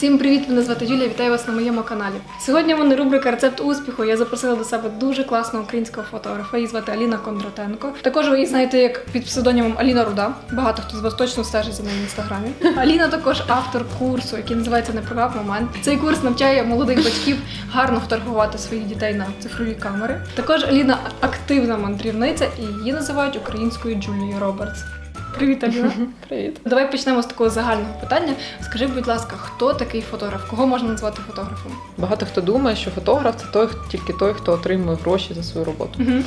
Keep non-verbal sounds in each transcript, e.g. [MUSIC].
Всім привіт! Мене звати Юлія. Вітаю вас на моєму каналі. Сьогодні мене рубрика Рецепт успіху. Я запросила до себе дуже класного українського фотографа. Її звати Аліна Кондратенко. Також ви її знаєте як під псевдонімом Аліна Руда. Багато хто з вас точно стежить за нею в інстаграмі. Аліна також автор курсу, який називається Не прогав момент. Цей курс навчає молодих батьків гарно фотографувати своїх дітей на цифрові камери. Також Аліна активна мандрівниця і її називають українською Джулією Робертс. Привіт, Аліна. [LAUGHS] Привіт. Давай почнемо з такого загального питання. Скажи, будь ласка, хто такий фотограф? Кого можна назвати фотографом? Багато хто думає, що фотограф це той, хто- тільки той, хто отримує гроші за свою роботу, Угу.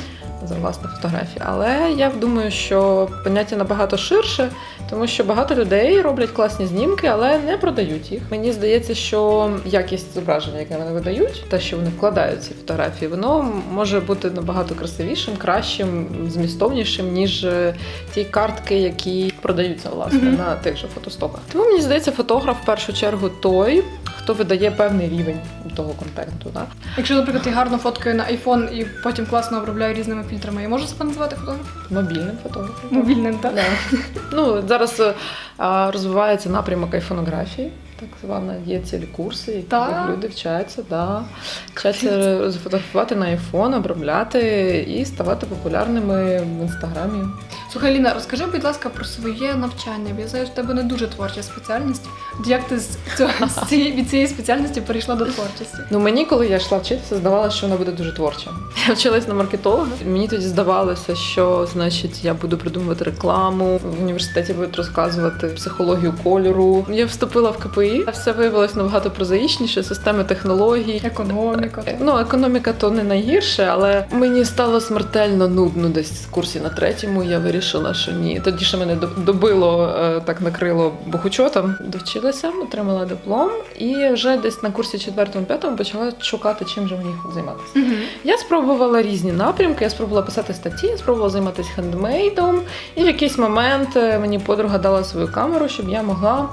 За власні фотографії. Але я думаю, що поняття набагато ширше, тому що багато людей роблять класні знімки, але не продають їх. Мені здається, що якість зображення, яке вони видають, те, що вони вкладають ці фотографії, воно може бути набагато красивішим, кращим, змістовнішим, ніж е, ті картки, які продаються власне Мгм. на тих же фотостоках. Тому мені здається, фотограф в першу чергу той, хто видає певний рівень того контенту. Да? Якщо, наприклад, я гарно фоткаю на iPhone і потім класно обробляю різними фільтрами, я можу себе назвати фотографом? Мобільним фотографом. Мобільним, так? Да. Ну, зараз е, а, розвивається напрямок айфонографії. Так звана є цілі курси, які Так. люди вчаться, да. вчаться фотографувати на айфон, обробляти і ставати популярними в інстаграмі. Слухай, Ліна, розкажи, будь ласка, про своє навчання. бо Я знаю, що в тебе не дуже творча спеціальність. Як ти з цього [LAUGHS] з цієї від цієї спеціальності перейшла до творчості? Ну мені, коли я йшла вчитися, здавалося, що вона буде дуже творча. Я вчилась на маркетолога. Мені тоді здавалося, що значить я буду придумувати рекламу. В університеті будуть розказувати психологію кольору. Я вступила в КПІ. Все виявилось набагато прозаїчніше, системи технологій. Економіка. Ну, економіка то не найгірше, але мені стало смертельно нудно десь в курсі на третьому. Я вирішила, що ні. Тоді ще мене до- добило, е, так накрило бухучотом. Довчилася, отримала диплом, і вже десь на курсі четвертому-п'ятому почала шукати, чим же мені займатися. Мгм. Я спробувала різні напрямки. Я спробувала писати статті, я спробувала займатися хендмейдом. І в якийсь момент е, мені подруга дала свою камеру, щоб я могла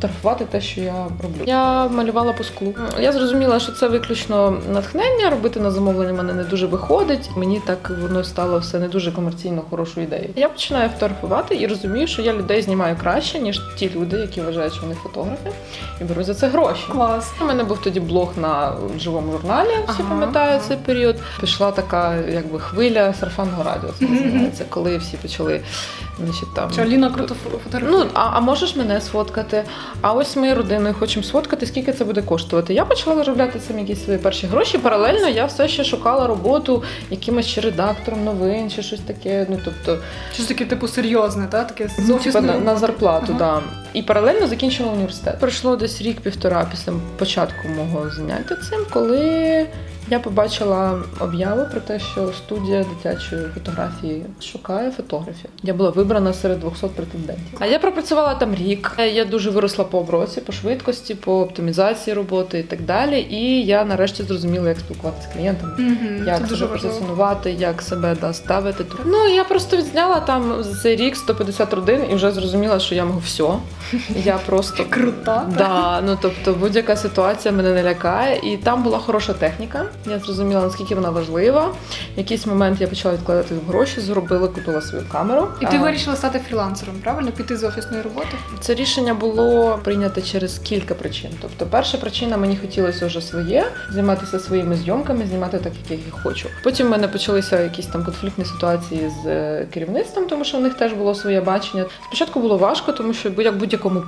фотографувати те, що я роблю. Я малювала по склу. Я зрозуміла, що це виключно натхнення. Робити на замовлення мене не дуже виходить. Мені так воно стало все не дуже комерційно хорошою ідеєю. Я починаю фотографувати і розумію, що я людей знімаю краще, ніж ті люди, які вважають, що вони фотографи, і беру за це гроші. Клас. У мене був тоді блог на живому журналі, всі Ага, пам'ятають ага. цей період. Пішла така якби хвиля сарафанного радіо. Це називається, коли всі почали значить, там. Що Аліна круто фо- фотографує? Ну, а, а можеш мене сфоткати? А ось ми родиною хочемо сфоткати, скільки це буде коштувати. Я почала заробляти цим якісь свої перші гроші. Паралельно я все ще шукала роботу якимось чи редактором новин, чи щось таке. Ну тобто, Щось таке, типу, серйозне, так? Таке з ну, офісною на, на зарплату, Ага. да. І паралельно закінчила університет. Пройшло десь рік-півтора після початку мого заняття цим, коли я побачила об'яву про те, що студія дитячої фотографії шукає фотографів. Я була вибрана серед 200 претендентів. А я пропрацювала там рік. Я дуже виросла по оброці, по швидкості, по оптимізації роботи і так далі. І я нарешті зрозуміла, як спілкуватися з клієнтами. Мгм. Як себе позиціонувати, як себе да, ставити. Ну я просто відзняла там за цей рік 150 родин і вже зрозуміла, що я можу все. Я [LAUGHS] просто Крута. Да, ну тобто будь-яка ситуація мене не лякає, і там була хороша техніка. Я зрозуміла, наскільки вона важлива. В якийсь момент я почала відкладати гроші, зробила, купила свою камеру. І ти А, вирішила стати фрілансером, правильно? Піти з офісної роботи? Це рішення було прийнято через кілька причин. Тобто, перша причина мені хотілося вже своє займатися своїми зйомками, знімати так, як я хочу. Потім в мене почалися якісь там конфліктні ситуації з е, керівництвом, тому що в них теж було своє бачення. Спочатку було важко, тому що як будь-якому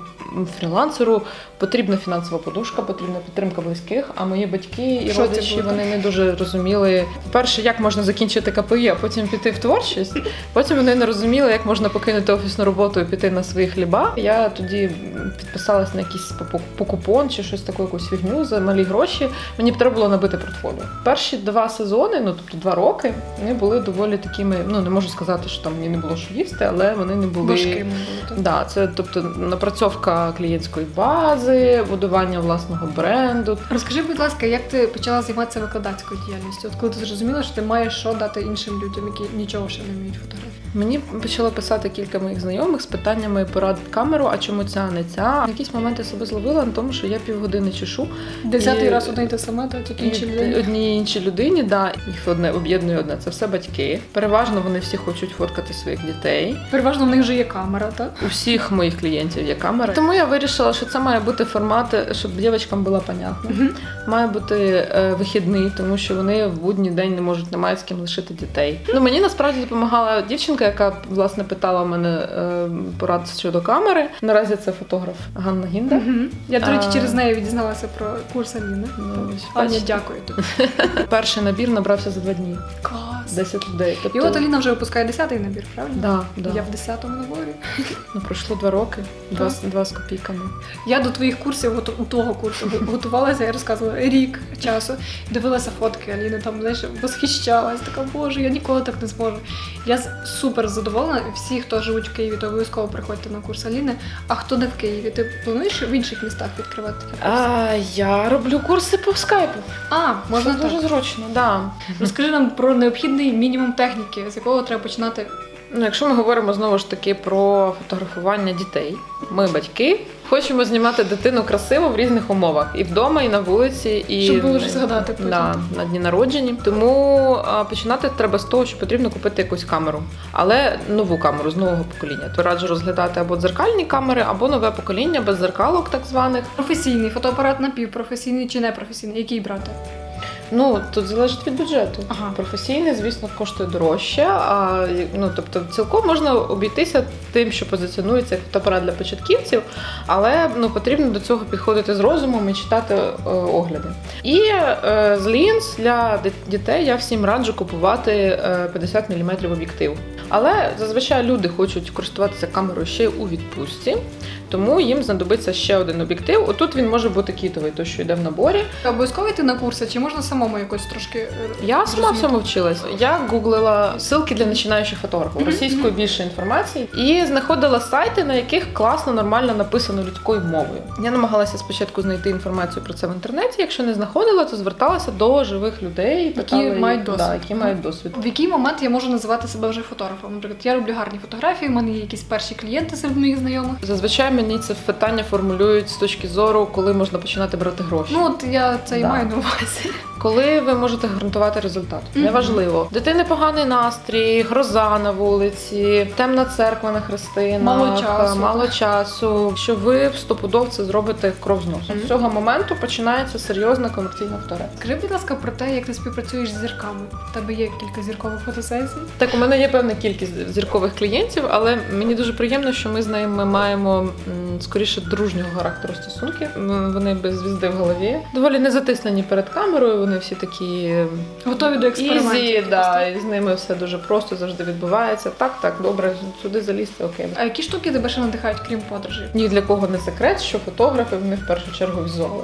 фрілансеру потрібна фінансова подушка, потрібна підтримка близьких. А мої батьки і Що родичі було? Вони не дуже розуміли. Перше, як можна закінчити КПІ, а потім піти в творчість. Потім вони не розуміли, як можна покинути офісну роботу і піти на свої хліба. Я тоді підписалась на якийсь по- по купон чи щось таке, якусь фігню за малі гроші. Мені б треба було набити портфоліо. Перші два сезони, ну тобто два роки, вони були доволі такими. Ну не можу сказати, що там мені не було що їсти, але вони не були Важкими були. так? Да, це тобто напрацьовка клієнтської бази, будування власного бренду. Розкажи, будь ласка, як ти почала займатися викладацькою діяльністю? От коли ти зрозуміла, що ти маєш що дати іншим людям, які нічого ще не вміють фотографії? Мені почало писати кілька моїх знайомих з питаннями порад камеру, а чому ця не ця. На якийсь момент я себе зловила на тому, що я півгодини чешу. Десятий І- раз одне й те саме, то тільки інші І люди. Одній іншій людині, да, їх одне об'єднує одне. Це все батьки. Переважно вони всі хочуть фоткати своїх дітей. Переважно в них вже є камера, так? У всіх моїх клієнтів є камера. Тому я вирішила, що це має бути формат, щоб дівчатам було понятно. Угу. Має бути е, вихідний, тому що вони в будній день не можуть не мають з ким лишити дітей. Ну мені насправді допомагала дівчинка, яка власне питала мене е, порад щодо камери. Наразі це фотограф Ганна Гінда. Угу. Я, до речі, А. через неї відізналася про курс Аліни. Ну, Аня, дякую тобі. [LAUGHS] Перший набір набрався за два дні. Клас. 10 людей. Тобто, І от Аліна вже випускає 10-й набір, правильно? да, да. Я в 10-му наборі. Ну, пройшло два роки, два, два з копійками. Я до твоїх курсів, у того курсу готувалася, я розказувала рік часу. Дивилася фотки Аліни, там знаєш, восхищалась, така боже, я ніколи так не зможу. Я супер задоволена. Всі, хто живуть в Києві, то обов'язково приходьте на курс Аліни. А хто не в Києві, ти плануєш в інших містах відкривати такі курси? А я роблю курси по скайпу. А, можна Це так. дуже зручно, да. Розкажи нам про необхідний мінімум техніки, з якого треба починати. Ну, якщо ми говоримо знову ж таки про фотографування дітей, ми батьки. Хочемо знімати дитину красиво в різних умовах і вдома, і на вулиці, і Щоб було ж згадати потім. да, на дні народжені. Тому а, починати треба з того, що потрібно купити якусь камеру, але нову камеру з нового покоління. То раджу розглядати або дзеркальні камери, або нове покоління без зеркалок, так званих. Професійний фотоапарат напівпрофесійний чи непрофесійний, який брати? Ну тут залежить від бюджету. Ага. Професійний, звісно, коштує дорожче. А ну тобто, цілком можна обійтися тим, що позиціонується як фотоапарат для початківців, але ну потрібно до цього підходити з розумом і читати е, огляди. І е, з лінз для дітей я всім раджу купувати е, 50 мм об'єктив. Але зазвичай люди хочуть користуватися камерою ще у відпустці, тому їм знадобиться ще один об'єктив. Отут він може бути кітовий, той, що йде в наборі. Обов'язково йти на курси, чи можна самому якось трошки. е, Я сама всьому вчилась. Я гуглила ссылки для починаючих фотографів, російською більше інформації, і знаходила сайти, на яких класно, нормально написано людською мовою. Я намагалася спочатку знайти інформацію про це в інтернеті. Якщо не знаходила, то зверталася до живих людей, питала їх, мають да, які мають досвід. В який момент я можу називати себе вже фотографом? Наприклад, я роблю гарні фотографії, в мене є якісь перші клієнти серед моїх знайомих. Зазвичай мені це питання формулюють з точки зору, коли можна починати брати гроші. Ну от я це і Да. маю на увазі. Коли ви можете гарантувати результат, неважливо. Дитини поганий настрій, гроза на вулиці, темна церква на хрестинах, Мало часу. мало часу. Що ви стопудов це зробите кров з носу. З цього моменту починається серйозна комерційна фотографія. Скажи, будь ласка, про те, як ти співпрацюєш з зірками. У тебе є кілька зіркових фотосесій. Так, у мене є певна кількість зіркових клієнтів, але мені дуже приємно, що ми з ними маємо скоріше дружнього характеру стосунки. Вони без звізди в голові. Доволі не затиснені перед камерою. Вони всі такі Готові до експериментів. Ізі, да, і з ними все дуже просто завжди відбувається. Так, так, добре, сюди залізти, окей. А які штуки тебе ще надихають, крім подорожей? Ні для кого не секрет, що фотографи вони в першу чергу візуали.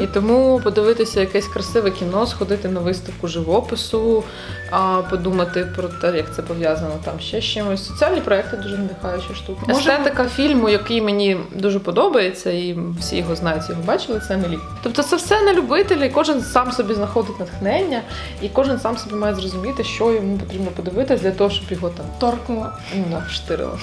І тому подивитися якесь красиве кіно, сходити на виставку живопису, подумати про те, як це пов'язано там ще з чимось. Соціальні проекти дуже надихаюча штука. Естетика фільму, який мені дуже подобається, і всі його знають, його бачили, це Емілі. Тобто це все на любителя, і кожен сам собі знаходить натхнення, і кожен сам собі має зрозуміти, що йому потрібно подивитися для того, щоб його там Торкнула. ну, вштирило.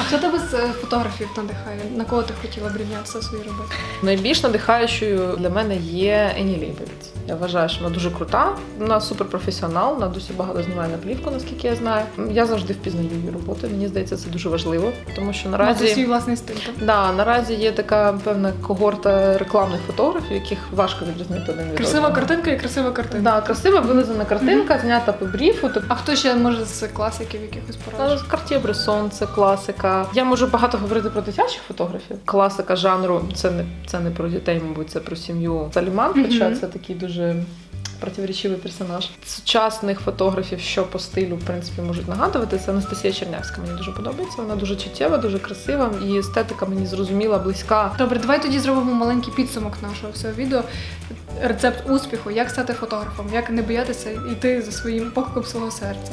А хто тебе з е, фотографів надихає? На кого ти хотіла б рівнятися в своїй роботі? Найбільш надихаючою для мене є Ені Лейбовіц. Я вважаю, що вона дуже крута. Вона суперпрофесіонал, вона досі багато знімає на плівку, наскільки я знаю. Я завжди впізнаю її роботи. Мені здається, це дуже важливо, тому що Мати свій наразі. власний стиль. так? Да, наразі є така певна когорта рекламних фотографів, яких важко відрізнити один від Красива одного. картинка і красива картинка. Да, красива вилизана картинка, знята по бріфу. Тобто А хто ще може з класиків якихось порадиш? Карт'є Бресон, це класика. Я можу багато говорити про дитячих фотографів. Класика жанру це не це не про дітей, мабуть, це про сім'ю. Саліман, хоча це такий дуже. Противоречивий персонаж сучасних фотографів, що по стилю в принципі можуть нагадувати. Це Анастасія Чернявська. Мені дуже подобається. Вона дуже чуттєва, дуже красива, і естетика мені зрозуміла, близька. Добре, давай тоді зробимо маленький підсумок нашого всього відео. Рецепт успіху, як стати фотографом, як не боятися йти за своїм покликом свого серця.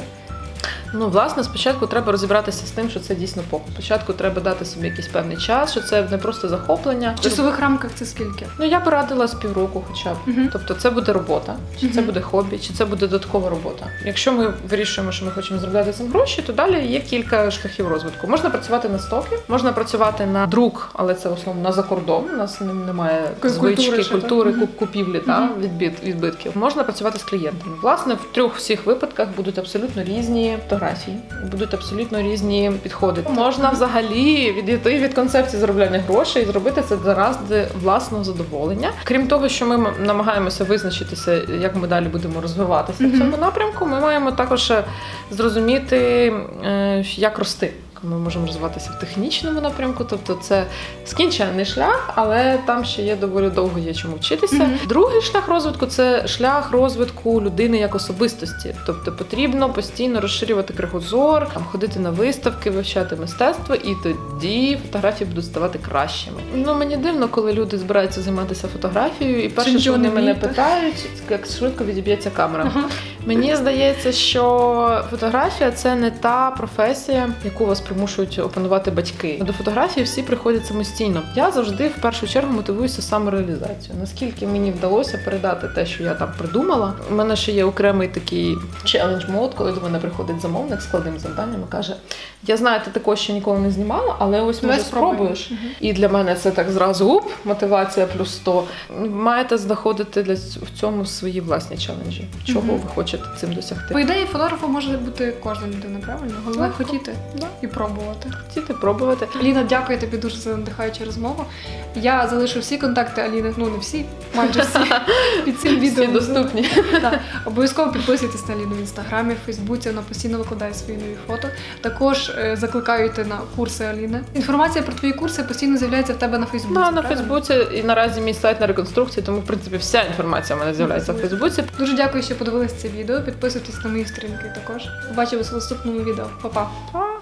Ну, власне, спочатку треба розібратися з тим, що це дійсно похуй. Спочатку треба дати собі якийсь певний час, що це не просто захоплення. В часових рамках це скільки? Ну я б радила з півроку, хоча б. Мгм. Тобто, це буде робота, чи це буде хобі, чи це буде додаткова робота. Якщо ми вирішуємо, що ми хочемо заробляти цим гроші, то далі є кілька шляхів розвитку. Можна працювати на стоки, можна працювати на друк, але це в основному на закордон. У нас немає звички, культури культури, куп- купівлі та Мгм. відбит, відбитків. Можна працювати з клієнтами. Власне, в трьох всіх випадках будуть абсолютно різні фотографії, будуть абсолютно різні підходи. Можна взагалі відійти від концепції заробляння грошей і зробити це заради власного задоволення. Крім того, що ми намагаємося визначитися, як ми далі будемо розвиватися в цьому напрямку. Ми маємо також е, зрозуміти, е, як рости. Ми можемо розвиватися в технічному напрямку, тобто це скінчений шлях, але там ще є доволі довго є чому вчитися. Мгм. Другий шлях розвитку це шлях розвитку людини як особистості. Тобто потрібно постійно розширювати кругозор, там ходити на виставки, вивчати мистецтво, і тоді фотографії будуть ставати кращими. Ну мені дивно, коли люди збираються займатися фотографією, і перше, що вони мене питають, як швидко відіб'ється камера. Ага. Мені здається, що фотографія це не та професія, яку вас примушують опанувати батьки. До фотографії всі приходять самостійно. Я завжди в першу чергу мотивуюся самореалізацією. Наскільки мені вдалося передати те, що я там придумала. У мене ще є окремий такий челендж мод, коли до мене приходить замовник з складним завданням і каже: Я знаю, ти такого ще ніколи не знімала, але ось може спробуєш. Мгм. І для мене це так зразу уп, мотивація плюс 100. Маєте знаходити для в цьому свої власні челенджі. Чого Мгм. ви хочете цим досягти? По ідеї, фотографом може бути кожна людина, правильно? Головне Так. хотіти Да. і пробувати. Хотіти пробувати. Аліна, дякую тобі дуже за надихаючу розмову. Я залишу всі контакти Аліни, ну не всі, майже всі [LAUGHS] під цим відео. Всі доступні. [LAUGHS] Так. Обов'язково підписуйтесь на Аліну в інстаграмі, в Фейсбуці, вона постійно викладає свої нові фото. Також е, закликаю йти на курси Аліни. Інформація про твої курси постійно з'являється в тебе на Фейсбуці. Да, на? Фейсбуці і наразі мій сайт на реконструкції, тому в принципі вся інформація в мене з'являється в Фейсбуці. Дуже дякую, що подивилися це відео. Підписуйтесь на мої сторінки також. Побачимось в наступному відео. Па-па! Па!